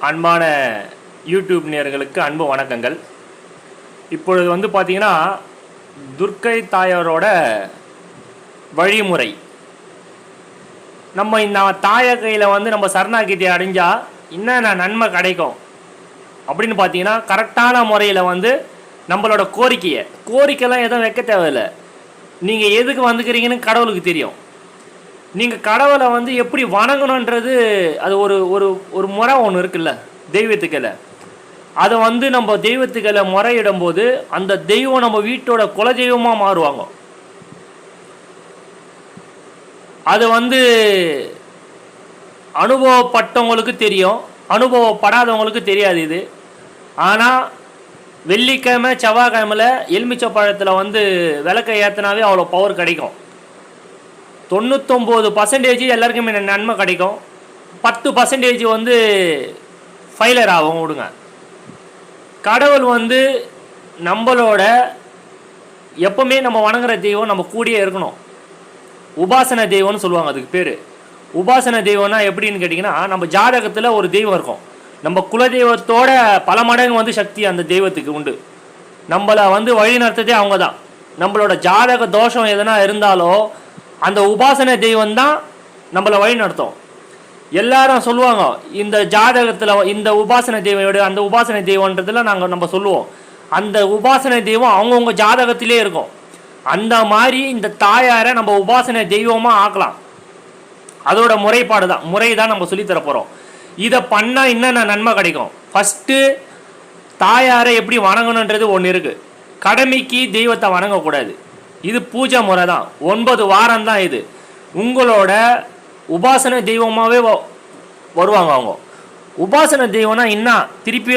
அன்பான யூடியூப் நேர்களுக்கு அன்பு வணக்கங்கள். இப்பொழுது வந்து பார்த்தீங்கன்னா துர்க்கை தாயாரோட வழிமுறை. நம்ம இந்த தாய கையில் வந்து நம்ம சரணாகிதி அடைஞ்சால் என்னென்ன நன்மை கிடைக்கும்? அப்படின்னு பார்த்தீங்கன்னா கரெக்டான முறையில் வந்து நம்மளோட கோரிக்கையை. கோரிக்கைலாம் எதுவும் வைக்க தேவையில்லை. நீங்கள் எதுக்கு வந்துக்கிறீங்கன்னு கடவுளுக்கு தெரியும். நீங்கள் கடவுளை வந்து எப்படி வணங்கணுன்றது அது ஒரு ஒரு ஒரு முறை ஒன்று இருக்குல்ல தெய்வத்துக்களை அதை வந்து நம்ம தெய்வத்துக்களை முறையிடும் போது அந்த தெய்வம் நம்ம வீட்டோட குலதெய்வமாக மாறுவாங்க. அது வந்து அனுபவப்பட்டவங்களுக்கு தெரியும் அனுபவப்படாதவங்களுக்கு தெரியாது இது. ஆனால் வெள்ளிக்கிழமை செவ்வாய்க்கிழமையில் எலுமிச்சை பழத்தில் வந்து விளக்கை ஏற்றினாவே அவ்வளோ பவர் கிடைக்கும். தொண்ணூத்தொம்பது பர்சன்டேஜ் எல்லாருக்குமே நன்மை கிடைக்கும். பத்து பர்சன்டேஜ் வந்து ஃபைலர் ஆகும் விடுங்க. கடவுள் வந்து நம்மளோட எப்பவுமே நம்ம வணங்குற தெய்வம் நம்ம கூடயே இருக்கணும். உபாசன தெய்வம்னு சொல்லுவாங்க அதுக்கு பேர். உபாசன தெய்வம்னா எப்படின்னு கேட்டிங்கன்னா நம்ம ஜாதகத்தில் ஒரு தெய்வம் இருக்கும். நம்ம குலதெய்வத்தோட பல மடங்கு வந்து சக்தி அந்த தெய்வத்துக்கு உண்டு. நம்மளை வந்து வழிநடத்ததே அவங்க தான் நம்மளோட ஜாதக தோஷம் எதனா இருந்தாலோ அந்த உபாசன தெய்வம் தான் நம்மளை வழி நடத்தும். எல்லாரும் சொல்லுவாங்க இந்த ஜாதகத்தில் இந்த உபாசன தெய்வம் அந்த உபாசன தெய்வன்றதுல நாங்கள் நம்ம சொல்லுவோம். அந்த உபாசன தெய்வம் அவங்கவுங்க ஜாதகத்திலே இருக்கும். அந்த மாதிரி இந்த தாயாரை நம்ம உபாசன தெய்வமாக ஆக்கலாம். அதோட முறைப்பாடு தான் முறை தான் நம்ம சொல்லித்தர போகிறோம் இதை பண்ணால் என்னென்ன நன்மை கிடைக்கும்? ஃபஸ்ட்டு தாயாரை எப்படி வணங்கணுன்றது ஒன்று இருக்குது கடமைக்கு தெய்வத்தை வணங்கக்கூடாது. இது பூஜை முறை தான் ஒன்பது வாரம் தான் இது. உங்களோட உபாசன தெய்வமாகவே வருவாங்க அவங்க. உபாசன தெய்வம்னா என்ன? திருப்பி